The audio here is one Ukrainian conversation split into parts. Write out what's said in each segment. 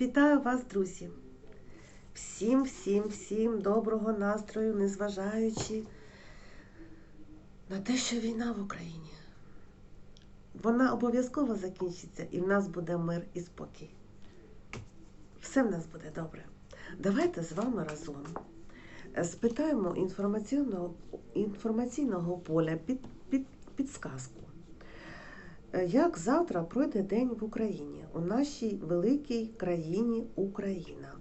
Вітаю вас, друзі! Всім, всім, всім доброго настрою, незважаючи на те, що війна в Україні. Вона обов'язково закінчиться і в нас буде мир і спокій. Все в нас буде добре. Давайте з вами разом спитаємо інформаційного, інформаційного поля під, під, підсказку. Як завтра пройде день в Україні, у нашій великій країні Україна?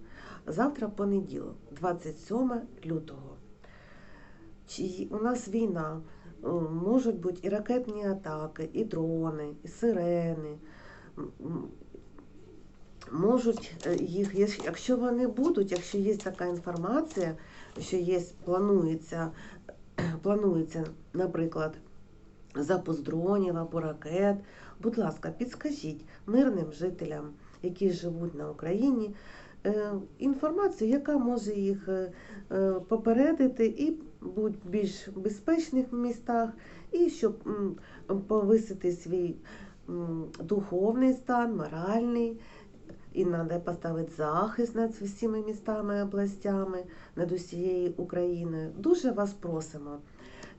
Завтра понеділок, 27 лютого. Чи у нас війна, можуть бути і ракетні атаки, і дрони, і сирени. Можуть е, їх, якщо вони будуть, якщо є така інформація, що є, планується, планується, наприклад, запуск дронів або ракет. Будь ласка, підскажіть мирним жителям, які живуть на Україні, е, інформацію, яка може їх е, е, попередити і бути більш безпечних містах, і щоб повисити свій духовний стан, моральний. І треба поставити захист над всіма містами, областями, над усією Україною. Дуже вас просимо.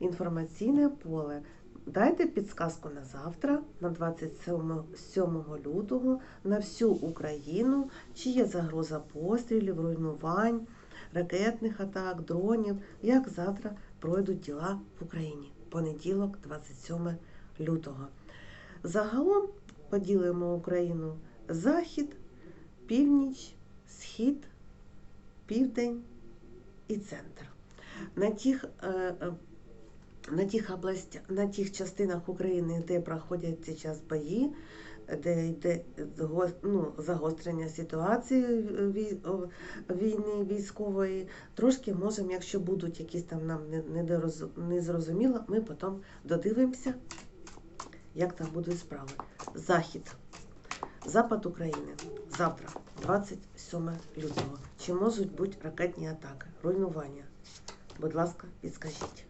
Інформаційне поле. Дайте підсказку на завтра, на 27 лютого, на всю Україну, чи є загроза пострілів, руйнувань, ракетних атак, дронів. Як завтра пройдуть діла в Україні? Понеділок, 27 лютого. Загалом поділимо Україну захід, північ, схід, південь і центр. На тих, е, е, на тих областях, на тих частинах України, де проходять зараз бої, де йде ну, загострення ситуації вій- війни військової, трошки можемо, якщо будуть якісь там нам незрозуміло, ми потім додивимося, як там будуть справи. Захід. Запад України. Завтра, 27 лютого. Чи можуть бути ракетні атаки, руйнування? Будь ласка, підскажіть.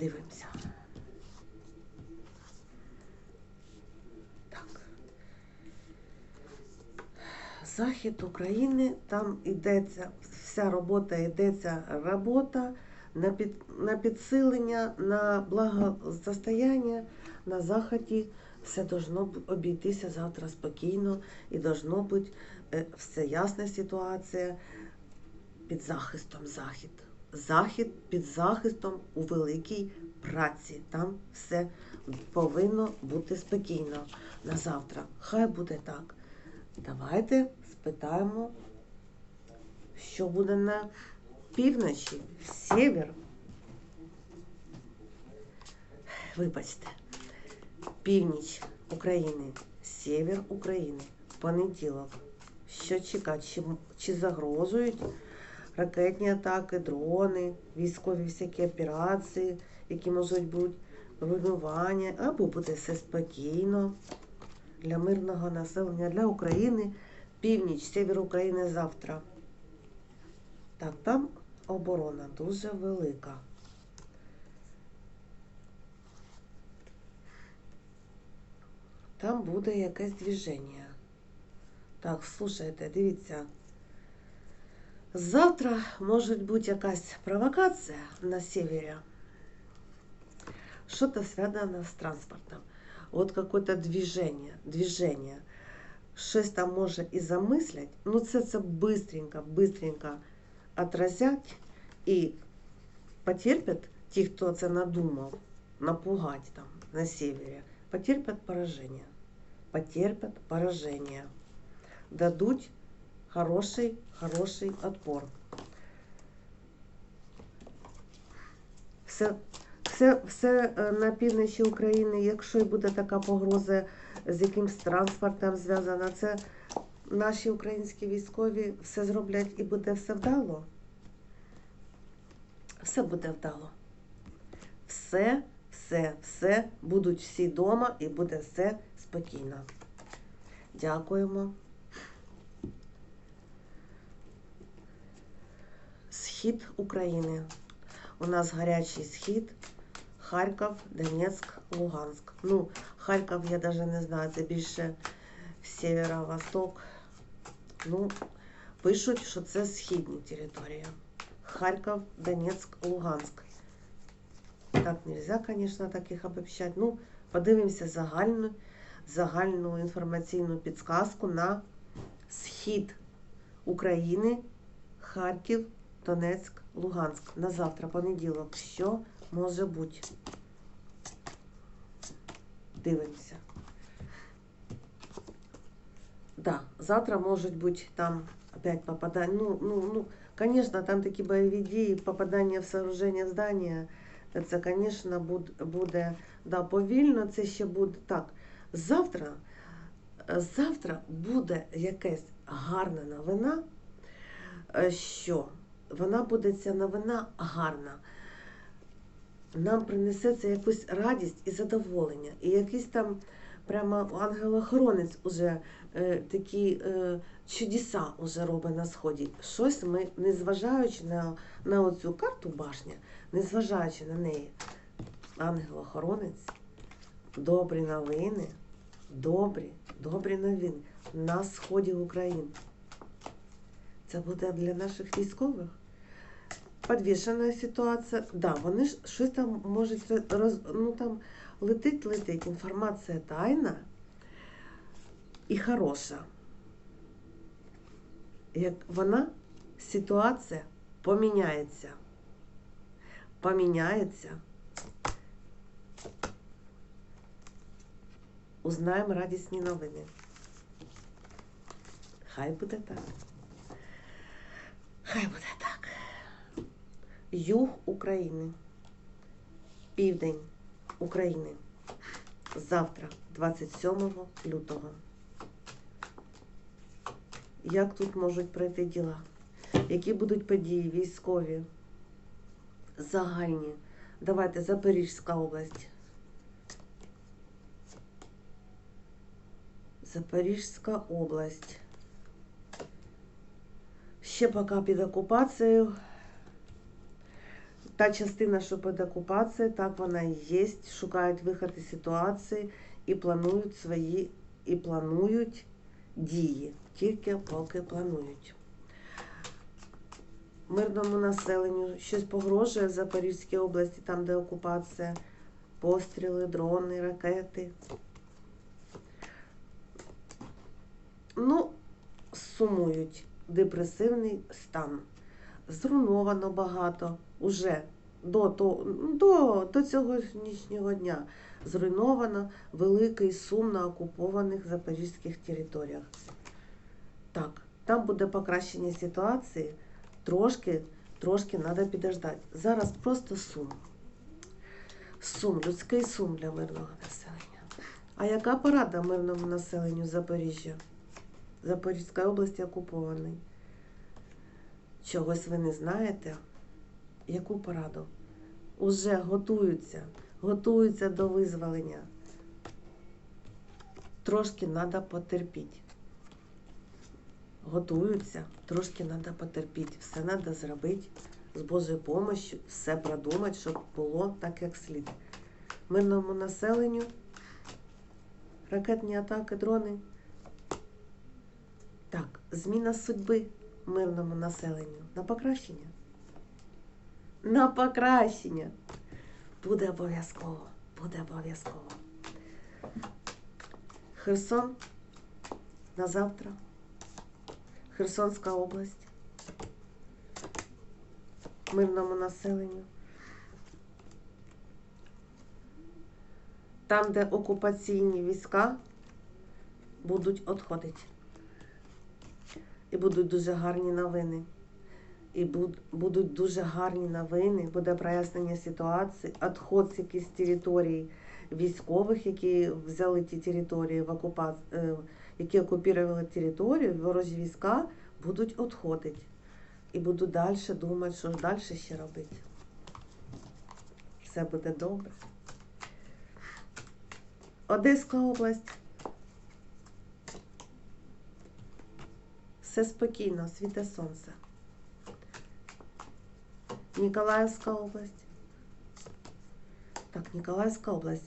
Дивимося. Так. Захід України, там йдеться, вся робота йдеться робота на, під, на підсилення, на благосостояння на заході. Все должно обійтися завтра спокійно і должно бути е, все ясна ситуація під захистом захід. Захід під захистом у великій праці. Там все повинно бути спокійно на завтра. Хай буде так. Давайте спитаємо, що буде на півночі, север. Вибачте, північ України, север України, понеділок. Що чекати? Чи, чи загрожують ракетні атаки, дрони, військові всякі операції, які можуть бути руйнування, або буде все спокійно для мирного населення, для України, північ, север України завтра. Так, там оборона дуже велика. Там буде якесь движення. Так, слушайте, дивіться. Завтра може бути якась провокація на севері. Что-то связано с транспортом. Вот какое-то движение, движение. Щось там може і замислять, ну це це бистренько, бистренько отразять і потерпять ті, хто це надумав, напугать там на севері, потерпять пораження. Потерпять пораження. Дадуть Хороший, хороший отпор. Все, все, все е, на півночі України, якщо і буде така погроза з якимсь транспортом зв'язана, це наші українські військові все зроблять і буде все вдало. Все буде вдало. Все, все, все будуть всі вдома і буде все спокійно. Дякуємо. Схід України. У нас гарячий схід. Харків, Донецьк, Луганськ. Ну, Харків, я навіть не знаю, це більше северо-восток. Ну, пишуть, що це східні території. Харків, Донецьк, Луганськ. Так нельзя, звісно, таких обобщати. Ну, подивимося загальну, загальну інформаційну підсказку на схід України, Харків, Донецьк, Луганськ. На завтра, понеділок. Що може бути? Дивимося. Да, завтра может быть там опять попадание. Ну, ну, ну, конечно, там такі бойові дії, попадання в сооруження здання. Це, буде, буде да, повільно, це ще буде так. Завтра, завтра буде якась гарна новина, е, що вона буде ця новина гарна. Нам принесе це якусь радість і задоволення, і якийсь там прямо ангел-охоронець уже е, такі е, чудеса уже робить на сході. Щось ми, незважаючи на, на оцю карту башня, незважаючи на неї, ангел-охоронець, добрі новини, добрі, добрі новини на сході України. Це буде для наших військових. Подвішена ситуація. Да, вони ж щось там можуть роз, ну там летить, летить. Інформація тайна і хороша. Як вона, ситуація поміняється. Поміняється. Узнаємо радісні новини. Хай буде так. Хай буде так. Юг України. Південь України. Завтра, 27 лютого. Як тут можуть пройти діла? Які будуть події військові, загальні? Давайте Запорізька область. Запорізька область. Ще поки під окупацією. Та частина, що під окупацією, так вона і є. Шукають вихід із ситуації і планують свої, і планують дії. Тільки поки планують. Мирному населенню щось погрожує в Запорізькій області, там, де окупація, постріли, дрони, ракети. Ну, сумують депресивний стан. Зруйновано багато уже до до, до, цьогонішнього дня. Зруйновано великий сум на окупованих запорізьких територіях. Так, там буде покращення ситуації. Трошки, трошки треба підождати. Зараз просто сум. Сум, людський сум для мирного населення. А яка порада мирному населенню Запоріжжя? Запорізької області окупований. Чогось ви не знаєте? Яку пораду? Уже готуються, готуються до визволення. Трошки треба потерпіти. Готуються, трошки треба потерпіти. Все треба зробити з Божою допомогою, все продумати, щоб було так, як слід. Мирному населенню, ракетні атаки, дрони. Так, зміна судьби мирному населенню на покращення. На покращення. Буде обов'язково. Буде обов'язково. Херсон на завтра. Херсонська область. Мирному населенню. Там, де окупаційні війська будуть відходити. І будуть дуже гарні новини. І будуть дуже гарні новини, буде прояснення ситуації, відход з якихось територій військових, які взяли ті території в окупації, які окупували територію, ворожі війська будуть відходити. І буду далі думати, що далі ще робити. Все буде добре. Одеська область. Все спокійно, світе сонце. Ніколаївська область. Так, Ніколаївська область.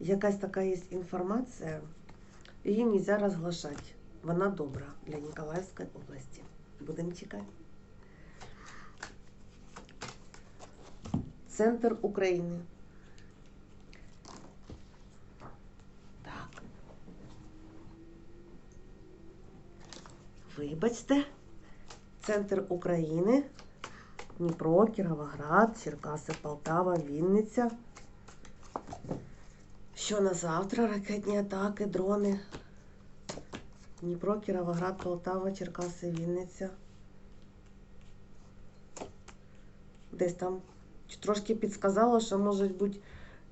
Якась така є інформація, її не можна розглашати. Вона добра для Ніколаївської області. Будемо чекати. Центр України. Так. Вибачте. Центр України. Дніпро, Кіровоград, Черкаси, Полтава, Вінниця. Що на завтра? Ракетні атаки, дрони. Дніпро, Кіровоград, Полтава, Черкаси, Вінниця. Десь там трошки підсказало, що може бути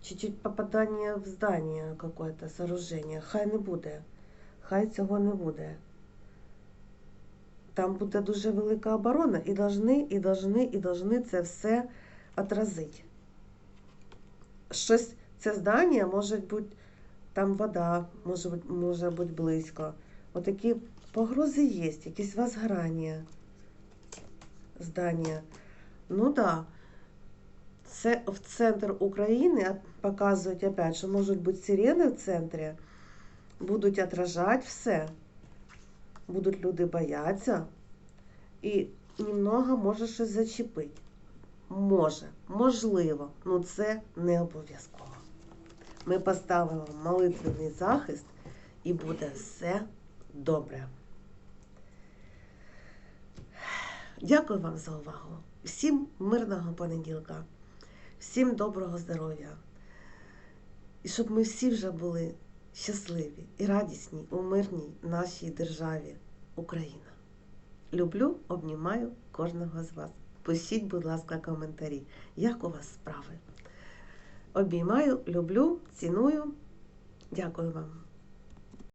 чуть-чуть попадання в здання какое-то сооруження. Хай не буде. Хай цього не буде Там буде дуже велика оборона і должны, і должны, і должны це все отразити. Щось, це здання може бути, там вода може бути, може бути близько. Отакі погрози є, якісь возгорання здання. Ну так. Да. Це в центр України а показують опять, що можуть бути сирени в центрі, будуть отражати все. Будуть люди боятися і немного може щось зачепити. Може, можливо, але це не обов'язково. Ми поставимо молитвений захист і буде все добре. Дякую вам за увагу. Всім мирного понеділка, всім доброго здоров'я. І щоб ми всі вже були щасливі і радісні у мирній нашій державі Україна. Люблю, обнімаю кожного з вас. Пишіть, будь ласка, коментарі, як у вас справи. Обіймаю, люблю, ціную. Дякую вам.